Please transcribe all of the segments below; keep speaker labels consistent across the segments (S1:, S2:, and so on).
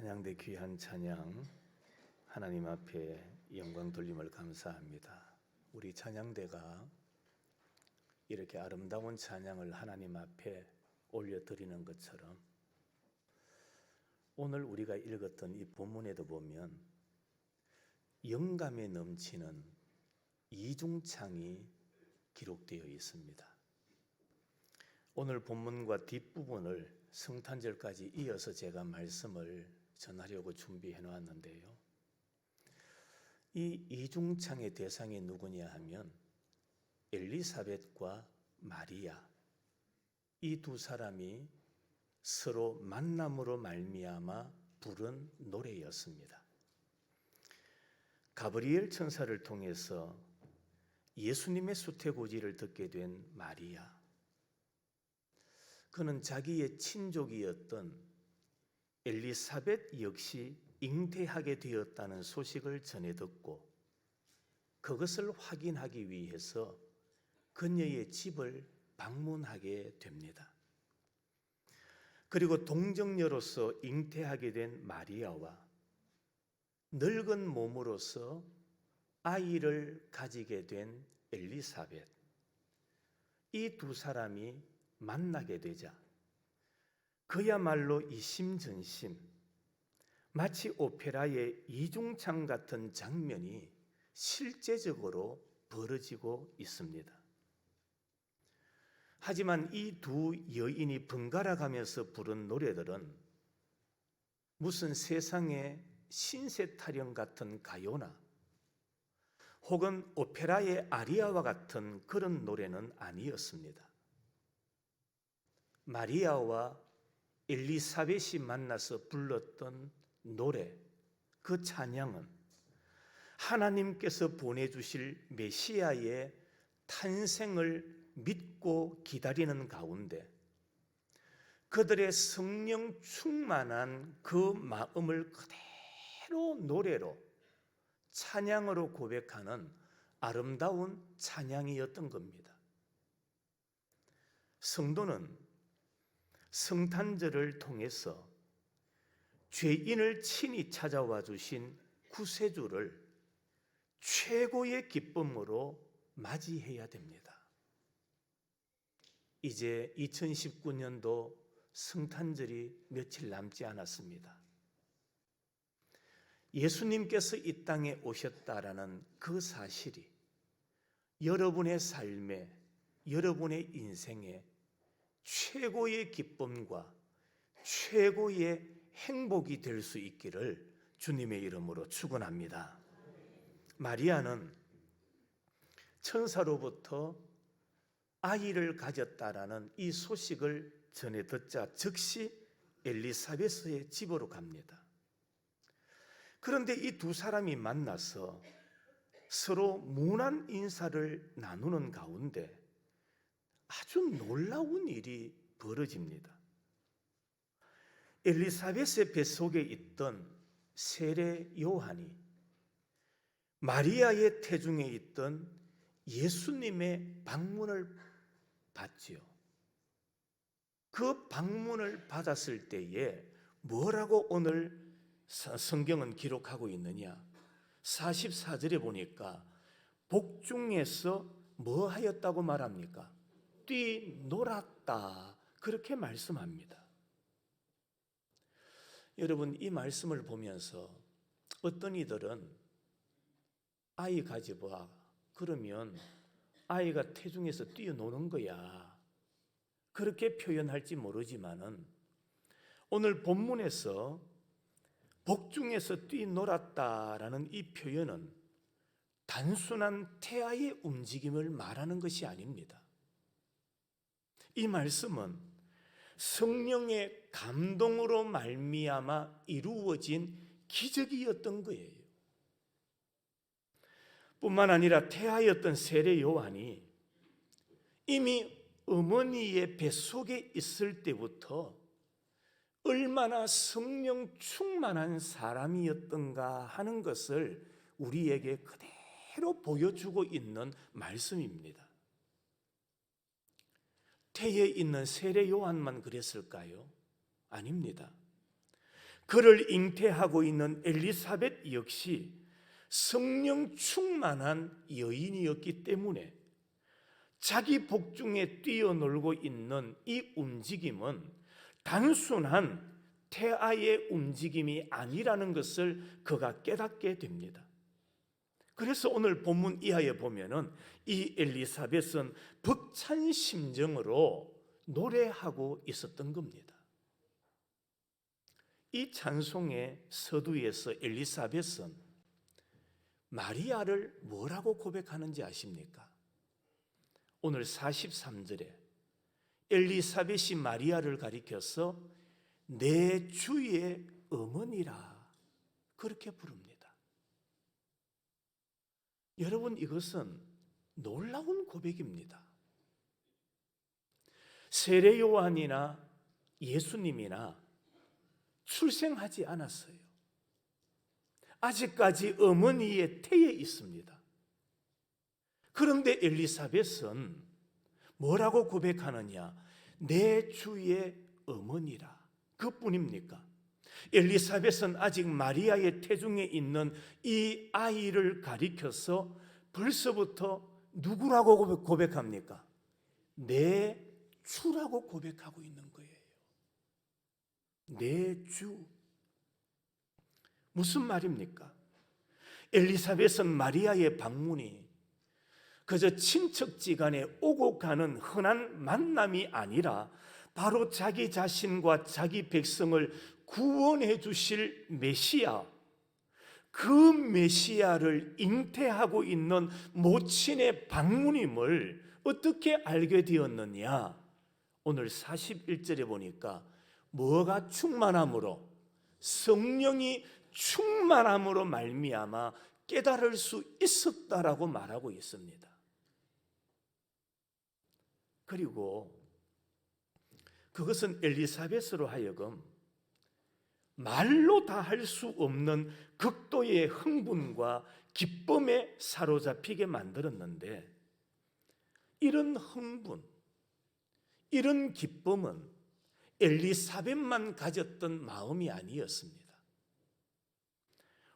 S1: 찬양대 귀한 찬양 하나님 앞에 영광 돌림을 감사합니다. 우리 찬양대가 이렇게 아름다운 찬양을 하나님 앞에 올려 드리는 것처럼 오늘 우리가 읽었던 이 본문에도 보면 영감에 넘치는 이중창이 기록되어 있습니다. 오늘 본문과 뒷부분을 성탄절까지 이어서 제가 말씀을 전하려고 준비해 놓았는데요. 이 이중창의 대상이 누구냐 하면 엘리사벳과 마리아 이 두 사람이 서로 만남으로 말미암아 부른 노래였습니다. 가브리엘 천사를 통해서 예수님의 수태고지를 듣게 된 마리아 그는 자기의 친족이었던 엘리사벳 역시 잉태하게 되었다는 소식을 전해 듣고 그것을 확인하기 위해서 그녀의 집을 방문하게 됩니다. 그리고 동정녀로서 잉태하게 된 마리아와 늙은 몸으로서 아이를 가지게 된 엘리사벳 이 두 사람이 만나게 되자 그야말로 이심전심 마치 오페라의 이중창 같은 장면이 실제적으로 벌어지고 있습니다. 하지만 이 두 여인이 번갈아 가면서 부른 노래들은 무슨 세상의 신세 타령 같은 가요나 혹은 오페라의 아리아와 같은 그런 노래는 아니었습니다. 마리아와 엘리사벳이 만나서 불렀던 노래, 그 찬양은 하나님께서 보내주실 메시아의 탄생을 믿고 기다리는 가운데 그들의 성령 충만한 그 마음을 그대로 노래로 찬양으로 고백하는 아름다운 찬양이었던 겁니다. 성도는 성탄절을 통해서 죄인을 친히 찾아와 주신 구세주를 최고의 기쁨으로 맞이해야 됩니다. 이제 2019년도 성탄절이 며칠 남지 않았습니다. 예수님께서 이 땅에 오셨다라는 그 사실이 여러분의 삶에, 여러분의 인생에 최고의 기쁨과 최고의 행복이 될 수 있기를 주님의 이름으로 축원합니다. 마리아는 천사로부터 아이를 가졌다라는 이 소식을 전해 듣자 즉시 엘리사베스의 집으로 갑니다. 그런데 이 두 사람이 만나서 서로 문안 인사를 나누는 가운데 아주 놀라운 일이 벌어집니다. 엘리사벳의 뱃속에 있던 세례 요한이 마리아의 태중에 있던 예수님의 방문을 받지요. 그 방문을 받았을 때에 뭐라고 오늘 성경은 기록하고 있느냐? 44절에 보니까 복중에서 뭐 하였다고 말합니까? 뛰놀았다. 그렇게 말씀합니다. 여러분, 이 말씀을 보면서 어떤 이들은 아이 가져봐. 그러면 아이가 태중에서 뛰어노는 거야. 그렇게 표현할지 모르지만은 오늘 본문에서 복중에서 뛰놀았다라는 이 표현은 단순한 태아의 움직임을 말하는 것이 아닙니다. 이 말씀은 성령의 감동으로 말미암아 이루어진 기적이었던 거예요. 뿐만 아니라 태아였던 세례 요한이 이미 어머니의 뱃속에 있을 때부터 얼마나 성령 충만한 사람이었던가 하는 것을 우리에게 그대로 보여주고 있는 말씀입니다. 태에 있는 세례 요한만 그랬을까요? 아닙니다. 그를 잉태하고 있는 엘리사벳 역시 성령 충만한 여인이었기 때문에 자기 복중에 뛰어놀고 있는 이 움직임은 단순한 태아의 움직임이 아니라는 것을 그가 깨닫게 됩니다. 그래서 오늘 본문 이하에 보면은 이 엘리사벳은 벅찬 심정으로 노래하고 있었던 겁니다. 이 찬송의 서두에서 엘리사벳은 마리아를 뭐라고 고백하는지 아십니까? 오늘 43절에 엘리사벳이 마리아를 가리켜서 내 주의 어머니라 그렇게 부릅니다. 여러분 이것은 놀라운 고백입니다. 세례 요한이나 예수님이나 출생하지 않았어요. 아직까지 어머니의 태에 있습니다. 그런데 엘리사벳은 뭐라고 고백하느냐? 내 주의 어머니라. 그뿐입니까? 엘리사벳은 아직 마리아의 태중에 있는 이 아이를 가리켜서 벌써부터 누구라고 고백합니까? 내 주라고 고백하고 있는 거예요. 내 주. 무슨 말입니까? 엘리사벳은 마리아의 방문이 그저 친척지간에 오고 가는 흔한 만남이 아니라 바로 자기 자신과 자기 백성을 구원해 주실 메시아, 그 메시아를 잉태하고 있는 모친의 방문임을 어떻게 알게 되었느냐? 오늘 41절에 보니까 뭐가 충만함으로 성령이 충만함으로 말미암아 깨달을 수 있었다라고 말하고 있습니다. 그리고 그것은 엘리사벳으로 하여금 말로 다 할 수 없는 극도의 흥분과 기쁨에 사로잡히게 만들었는데 이런 흥분, 이런 기쁨은 엘리사벳만 가졌던 마음이 아니었습니다.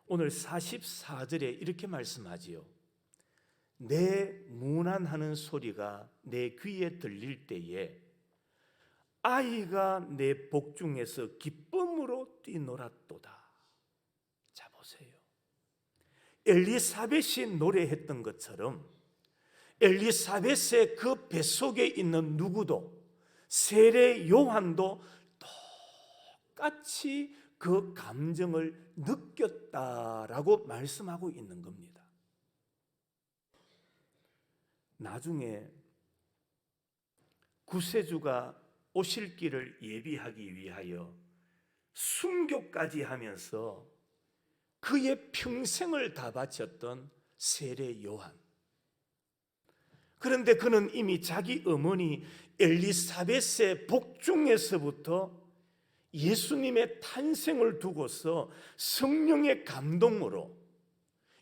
S1: 오늘 44절에 이렇게 말씀하지요. 내 문안하는 소리가 내 귀에 들릴 때에 아이가 내 복중에서 기쁨 으로 뛰놀았도다. 자 보세요. 엘리사벳이 노래했던 것처럼 엘리사벳의 그 뱃속에 있는 누구도 세례 요한도 똑같이 그 감정을 느꼈다라고 말씀하고 있는 겁니다. 나중에 구세주가 오실 길을 예비하기 위하여 순교까지 하면서 그의 평생을 다 바쳤던 세례 요한. 그런데 그는 이미 자기 어머니 엘리사벳의 복중에서부터 예수님의 탄생을 두고서 성령의 감동으로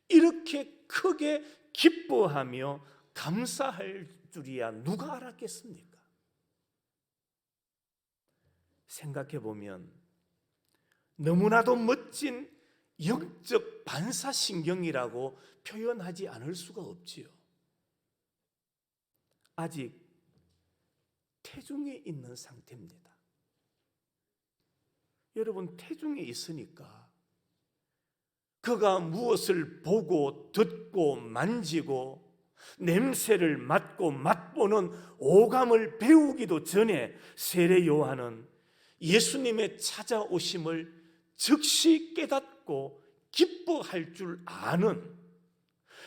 S1: 이렇게 크게 기뻐하며 감사할 줄이야 누가 알았겠습니까? 생각해 보면 너무나도 멋진 영적 반사신경이라고 표현하지 않을 수가 없지요. 아직 태중에 있는 상태입니다. 여러분, 태중에 있으니까 그가 무엇을 보고 듣고 만지고 냄새를 맡고 맛보는 오감을 배우기도 전에 세례 요한은 예수님의 찾아오심을 즉시 깨닫고 기뻐할 줄 아는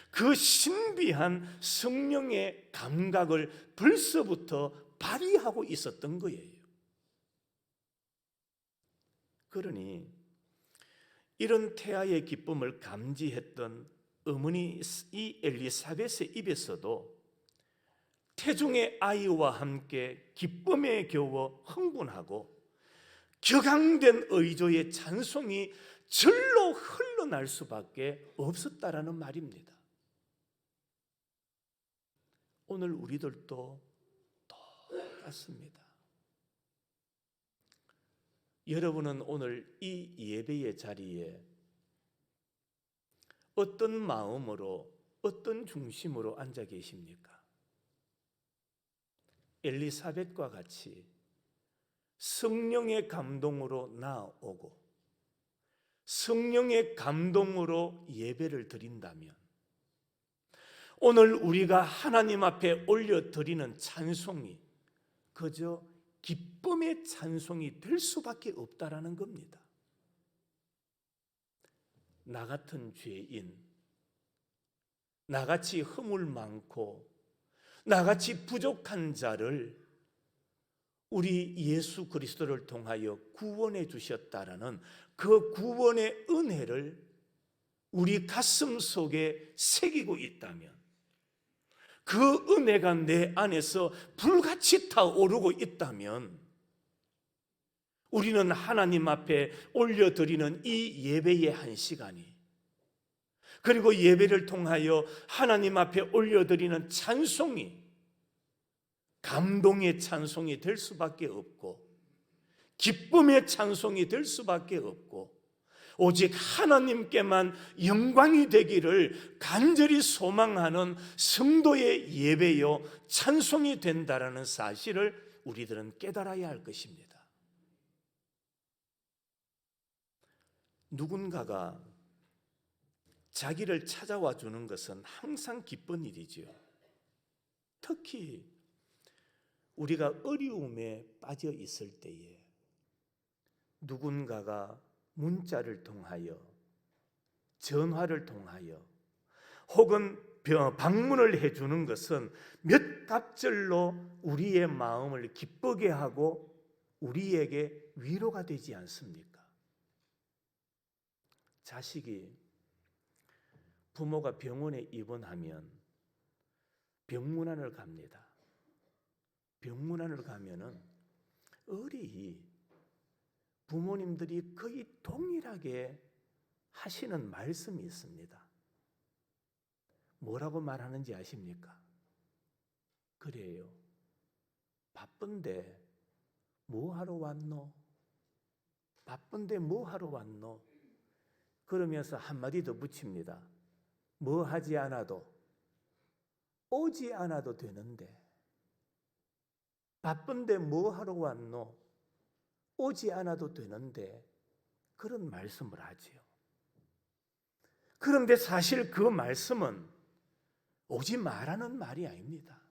S1: 그 신비한 성령의 감각을 벌써부터 발휘하고 있었던 거예요. 그러니 이런 태아의 기쁨을 감지했던 어머니 이 엘리사벳의 입에서도 태중의 아이와 함께 기쁨에 겨워 흥분하고 격앙된 의조의 찬송이 절로 흘러날 수밖에 없었다라는 말입니다. 오늘 우리들도 똑같습니다. 여러분은 오늘 이 예배의 자리에 어떤 마음으로 어떤 중심으로 앉아 계십니까? 엘리사벳과 같이 성령의 감동으로 나오고 성령의 감동으로 예배를 드린다면 오늘 우리가 하나님 앞에 올려 드리는 찬송이 그저 기쁨의 찬송이 될 수밖에 없다라는 겁니다. 나 같은 죄인, 나같이 허물 많고 나같이 부족한 자를 우리 예수 그리스도를 통하여 구원해 주셨다라는 그 구원의 은혜를 우리 가슴 속에 새기고 있다면 그 은혜가 내 안에서 불같이 타오르고 있다면 우리는 하나님 앞에 올려드리는 이 예배의 한 시간이 그리고 예배를 통하여 하나님 앞에 올려드리는 찬송이 감동의 찬송이 될 수밖에 없고 기쁨의 찬송이 될 수밖에 없고 오직 하나님께만 영광이 되기를 간절히 소망하는 성도의 예배요 찬송이 된다라는 사실을 우리들은 깨달아야 할 것입니다. 누군가가 자기를 찾아와 주는 것은 항상 기쁜 일이지요. 특히 우리가 어려움에 빠져 있을 때에 누군가가 문자를 통하여 전화를 통하여 혹은 방문을 해 주는 것은 몇 갑절로 우리의 마음을 기쁘게 하고 우리에게 위로가 되지 않습니까? 자식이 부모가 병원에 입원하면 병문안을 갑니다. 병문안을 가면은 어리 부모님들이 거의 동일하게 하시는 말씀이 있습니다. 뭐라고 말하는지 아십니까? 그래요. 바쁜데 뭐 하러 왔노? 바쁜데 뭐 하러 왔노? 그러면서 한마디 더 붙입니다. 뭐 하지 않아도 오지 않아도 되는데 바쁜데 뭐 하러 왔노? 오지 않아도 되는데 그런 말씀을 하지요. 그런데 사실 그 말씀은 오지 말라는 말이 아닙니다.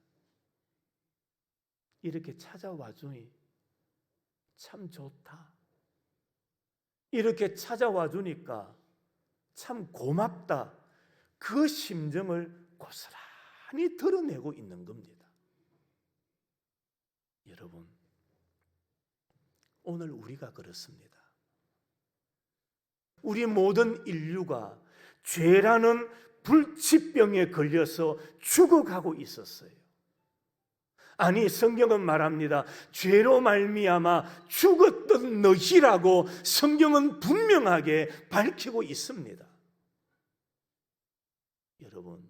S1: 이렇게 찾아와 주니 참 좋다. 이렇게 찾아와 주니까 참 고맙다. 그 심정을 고스란히 드러내고 있는 겁니다. 여러분, 오늘 우리가 그렇습니다. 우리 모든 인류가 죄라는 불치병에 걸려서 죽어가고 있었어요. 아니 성경은 말합니다. 죄로 말미암아 죽었던 너희라고 성경은 분명하게 밝히고 있습니다. 여러분,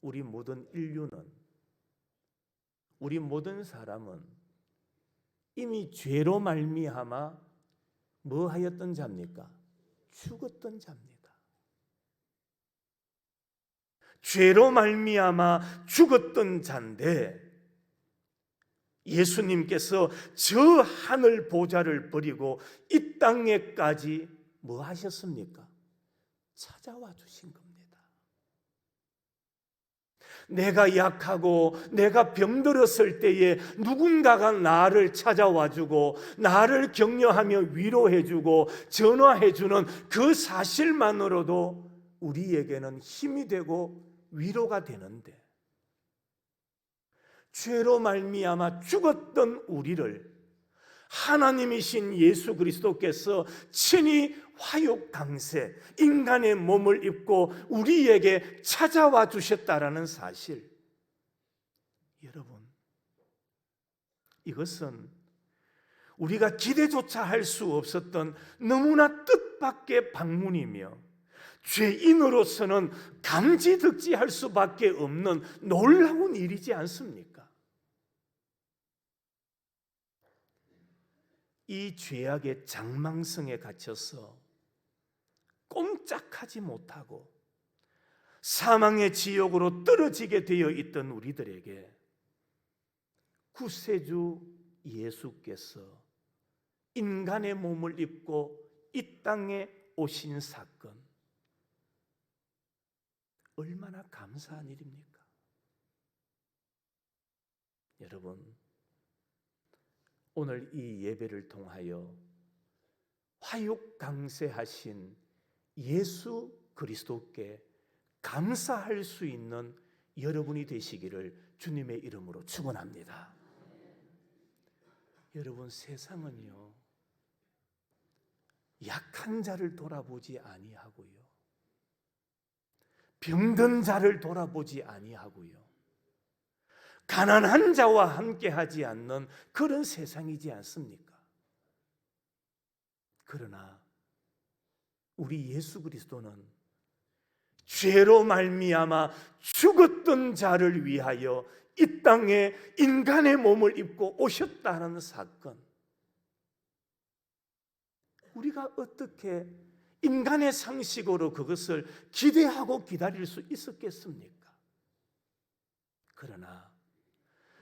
S1: 우리 모든 인류는 우리 모든 사람은 이미 죄로 말미암아 뭐 하였던 자입니까? 죽었던 자입니다. 죄로 말미암아 죽었던 자인데 예수님께서 저 하늘 보좌를 버리고 이 땅에까지 뭐 하셨습니까? 찾아와 주신 겁니다. 내가 약하고 내가 병들었을 때에 누군가가 나를 찾아와 주고 나를 격려하며 위로해 주고 전화해 주는 그 사실만으로도 우리에게는 힘이 되고 위로가 되는데 죄로 말미암아 죽었던 우리를 하나님이신 예수 그리스도께서 친히 화육 강세 인간의 몸을 입고 우리에게 찾아와 주셨다라는 사실 여러분 이것은 우리가 기대조차 할 수 없었던 너무나 뜻밖의 방문이며 죄인으로서는 감지득지할 수밖에 없는 놀라운 일이지 않습니까? 이 죄악의 장망성에 갇혀서 꼼짝하지 못하고 사망의 지옥으로 떨어지게 되어 있던 우리들에게 구세주 예수께서 인간의 몸을 입고 이 땅에 오신 사건 얼마나 감사한 일입니까? 여러분 오늘 이 예배를 통하여 화육 강세하신 예수 그리스도께 감사할 수 있는 여러분이 되시기를 주님의 이름으로 축원합니다. 여러분 세상은요 약한 자를 돌아보지 아니하고요 병든 자를 돌아보지 아니하고요 가난한 자와 함께하지 않는 그런 세상이지 않습니까? 그러나 우리 예수 그리스도는 죄로 말미암아 죽었던 자를 위하여 이 땅에 인간의 몸을 입고 오셨다는 사건. 우리가 어떻게 인간의 상식으로 그것을 기대하고 기다릴 수 있었겠습니까? 그러나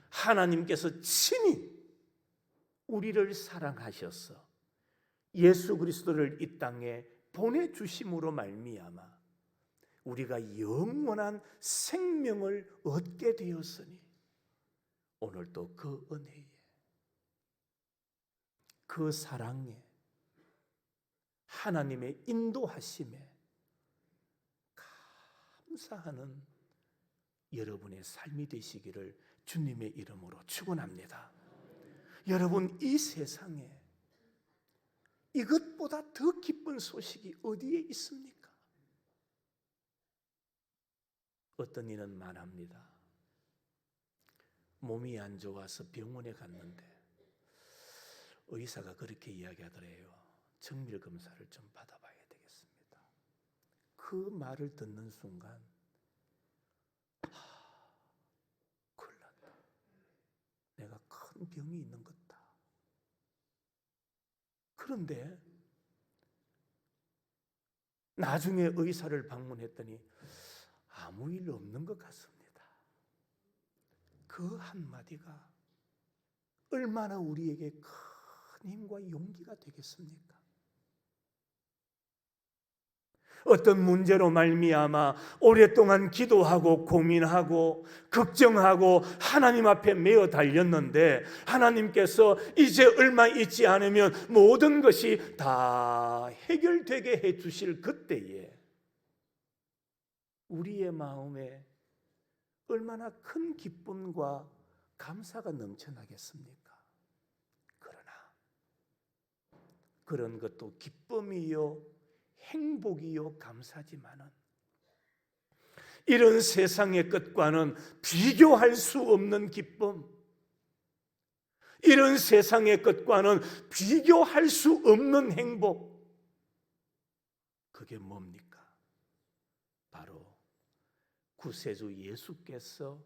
S1: 하나님께서 친히 우리를 사랑하셔서 예수 그리스도를 이 땅에 보내 주심으로 말미암아 우리가 영원한 생명을 얻게 되었으니 오늘도 그 은혜에 그 사랑에 하나님의 인도하심에 감사하는 여러분의 삶이 되시기를 주님의 이름으로 축원합니다. 여러분 이 세상에 이것보다 더 기쁜 소식이 어디에 있습니까? 어떤 이는 말합니다. 몸이 안 좋아서 병원에 갔는데 의사가 그렇게 이야기하더래요. 정밀 검사를 좀 받아봐야 되겠습니다. 그 말을 듣는 순간 하, 큰일 났다. 내가 큰 병이 있는 것다. 그런데 나중에 의사를 방문했더니 아무 일 없는 것 같습니다. 그 한마디가 얼마나 우리에게 큰 힘과 용기가 되겠습니까? 어떤 문제로 말미암아 오랫동안 기도하고 고민하고 걱정하고 하나님 앞에 매어 달렸는데 하나님께서 이제 얼마 있지 않으면 모든 것이 다 해결되게 해 주실 그때에 우리의 마음에 얼마나 큰 기쁨과 감사가 넘쳐나겠습니까? 그러나 그런 것도 기쁨이요 행복이요 감사지만은 이런 세상의 것과는 비교할 수 없는 기쁨. 이런 세상의 것과는 비교할 수 없는 행복. 그게 뭡니까? 바로 구세주 예수께서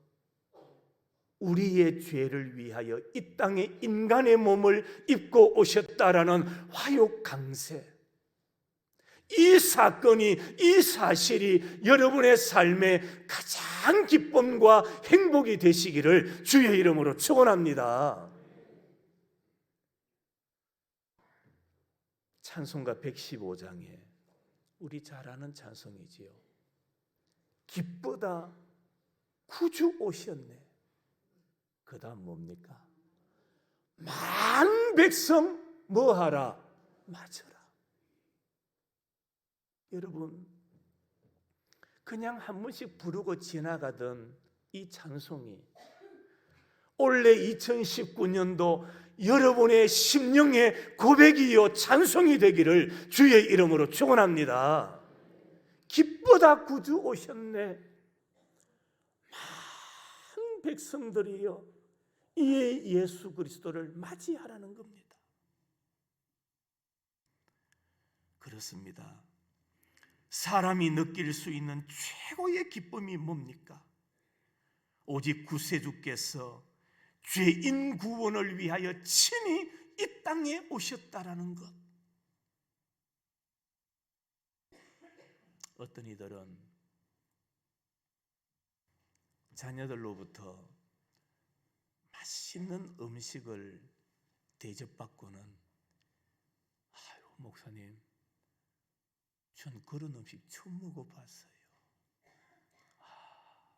S1: 우리의 죄를 위하여 이 땅에 인간의 몸을 입고 오셨다라는 화요 강세 이 사건이 이 사실이 여러분의 삶의 가장 기쁨과 행복이 되시기를 주의 이름으로 축원합니다. 찬송가 115장에 우리 잘 아는 찬송이지요. 기쁘다 구주 오셨네. 그다음 뭡니까? 만 백성 뭐하라 맞으라. 여러분 그냥 한 번씩 부르고 지나가던 이 찬송이 올해 2019년도 여러분의 심령의 고백이요 찬송이 되기를 주의 이름으로 축원합니다. 기쁘다 구주 오셨네. 많은 백성들이요 이 예수 그리스도를 맞이하라는 겁니다. 그렇습니다. 사람이 느낄 수 있는 최고의 기쁨이 뭡니까? 오직 구세주께서 죄인 구원을 위하여 친히 이 땅에 오셨다라는 것. 어떤 이들은 자녀들로부터 맛있는 음식을 대접받고는 아유 목사님 전 그런 음식 처음 먹어봤어요. 아,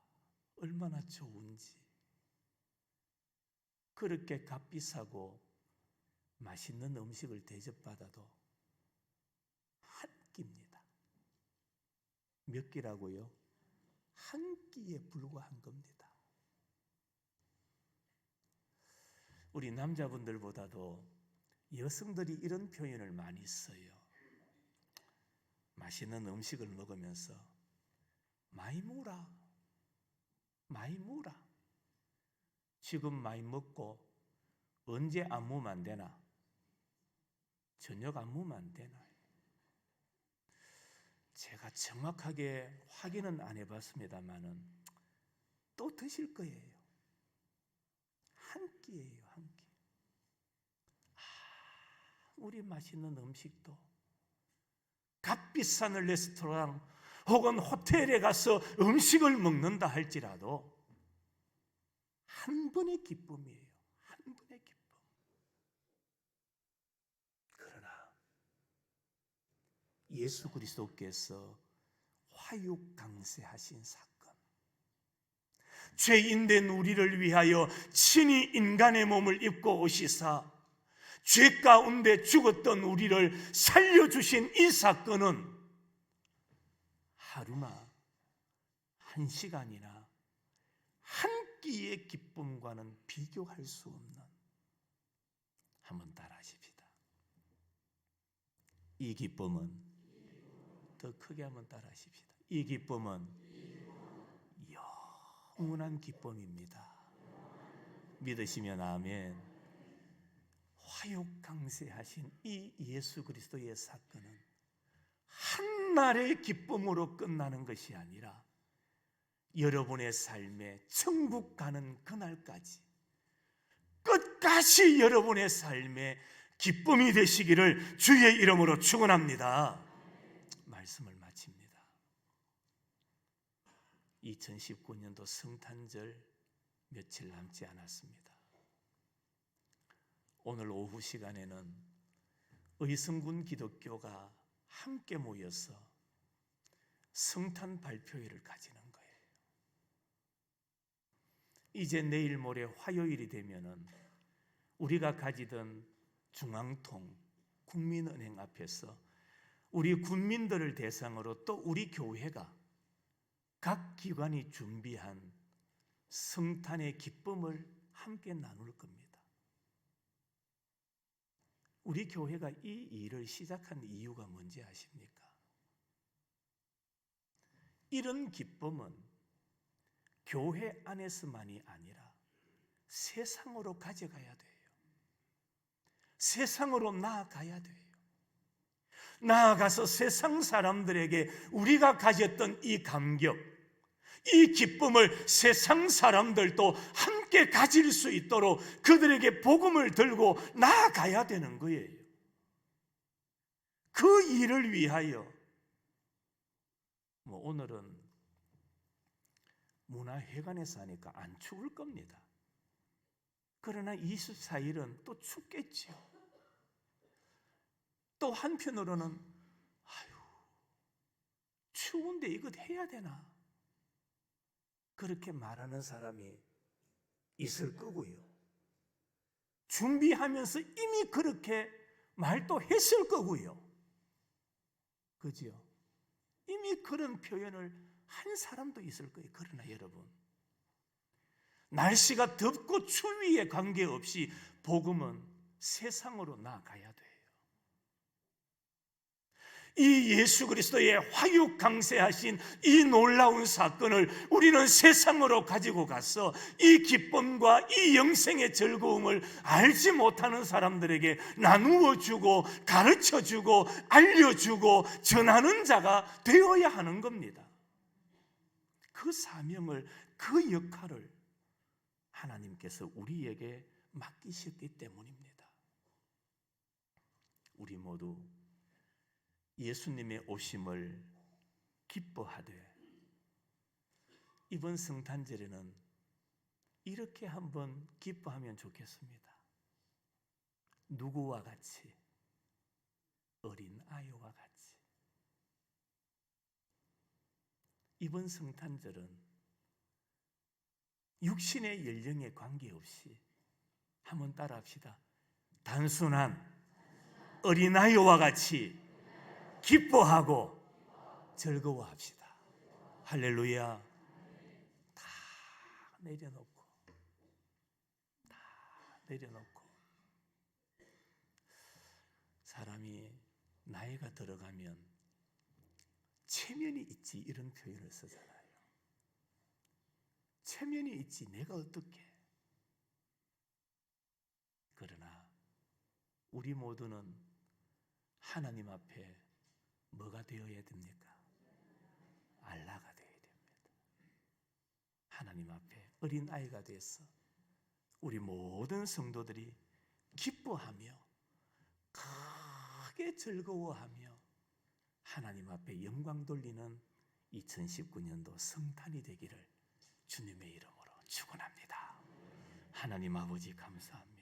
S1: 얼마나 좋은지 그렇게 값비싸고 맛있는 음식을 대접받아도 한 끼입니다. 몇 끼라고요? 한 끼에 불과한 겁니다. 우리 남자분들보다도 여성들이 이런 표현을 많이 써요. 맛있는 음식을 먹으면서 많이 무라, 많이 무라. 지금 많이 먹고 언제 안 무면 안 되나? 저녁 안 무면 안 되나? 제가 정확하게 확인은 안 해봤습니다만은 또 드실 거예요. 한 끼예요, 한 끼. 아, 우리 맛있는 음식도 값비싼 레스토랑 혹은 호텔에 가서 음식을 먹는다 할지라도 한 번의 기쁨이에요. 한 번의 기쁨. 그러나 예수 그리스도께서 화육 강세하신 사건, 죄인 된 우리를 위하여 친히 인간의 몸을 입고 오시사 죄 가운데 죽었던 우리를 살려주신 이 사건은 하루나 한 시간이나 한 끼의 기쁨과는 비교할 수 없는 한번 따라하십시다. 이 기쁨은 더 크게 한번 따라하십시다. 이 기쁨은 영원한 기쁨입니다. 믿으시면 아멘. 화욕 강세하신 이 예수 그리스도의 사건은 한날의 기쁨으로 끝나는 것이 아니라 여러분의 삶에 천국 가는 그날까지 끝까지 여러분의 삶에 기쁨이 되시기를 주의 이름으로 축원합니다. 말씀을 마칩니다. 2019년도 성탄절 며칠 남지 않았습니다. 오늘 오후 시간에는 의성군 기독교가 함께 모여서 성탄 발표회를 가지는 거예요. 이제 내일 모레 화요일이 되면은 우리가 가지던 중앙통 국민은행 앞에서 우리 군민들을 대상으로 또 우리 교회가 각 기관이 준비한 성탄의 기쁨을 함께 나눌 겁니다. 우리 교회가 이 일을 시작한 이유가 뭔지 아십니까? 이런 기쁨은 교회 안에서만이 아니라 세상으로 가져가야 돼요. 세상으로 나아가야 돼요. 나아가서 세상 사람들에게 우리가 가졌던 이 감격, 이 기쁨을 세상 사람들도 함께 가질 수 있도록 그들에게 복음을 들고 나아가야 되는 거예요. 그 일을 위하여 뭐 오늘은 문화회관에서 하니까 안 추울 겁니다. 그러나 24일은 또 춥겠지요. 또 한편으로는 아유 추운데 이것 해야 되나? 그렇게 말하는 사람이 있을 거고요. 준비하면서 이미 그렇게 말도 했을 거고요. 그지요? 이미 그런 표현을 한 사람도 있을 거예요. 그러나 여러분, 날씨가 덥고 추위에 관계없이 복음은 세상으로 나아가야 돼요. 이 예수 그리스도의 화육 강세하신 이 놀라운 사건을 우리는 세상으로 가지고 가서 이 기쁨과 이 영생의 즐거움을 알지 못하는 사람들에게 나누어 주고 가르쳐 주고 알려 주고 전하는 자가 되어야 하는 겁니다. 그 사명을 그 역할을 하나님께서 우리에게 맡기셨기 때문입니다. 우리 모두 예수님의 오심을 기뻐하되 이번 성탄절에는 이렇게 한번 기뻐하면 좋겠습니다. 누구와 같이 어린 아이와 같이 이번 성탄절은 육신의 연령에 관계없이 한번 따라 합시다. 단순한 어린아이와 같이 기뻐하고 즐거워합시다. 할렐루야. 다 내려놓고, 다 내려놓고. 사람이 나이가 들어가면 체면이 있지 이런 표현을 쓰잖아요. 체면이 있지 내가 어떻게? 그러나 우리 모두는 하나님 앞에 뭐가 되어야 됩니까? 알라가 되어야 됩니다. 하나님 앞에 어린 아이가 돼서 우리 모든 성도들이 기뻐하며 크게 즐거워하며 하나님 앞에 영광 돌리는 2019년도 성탄이 되기를 주님의 이름으로 축원합니다. 하나님 아버지 감사합니다.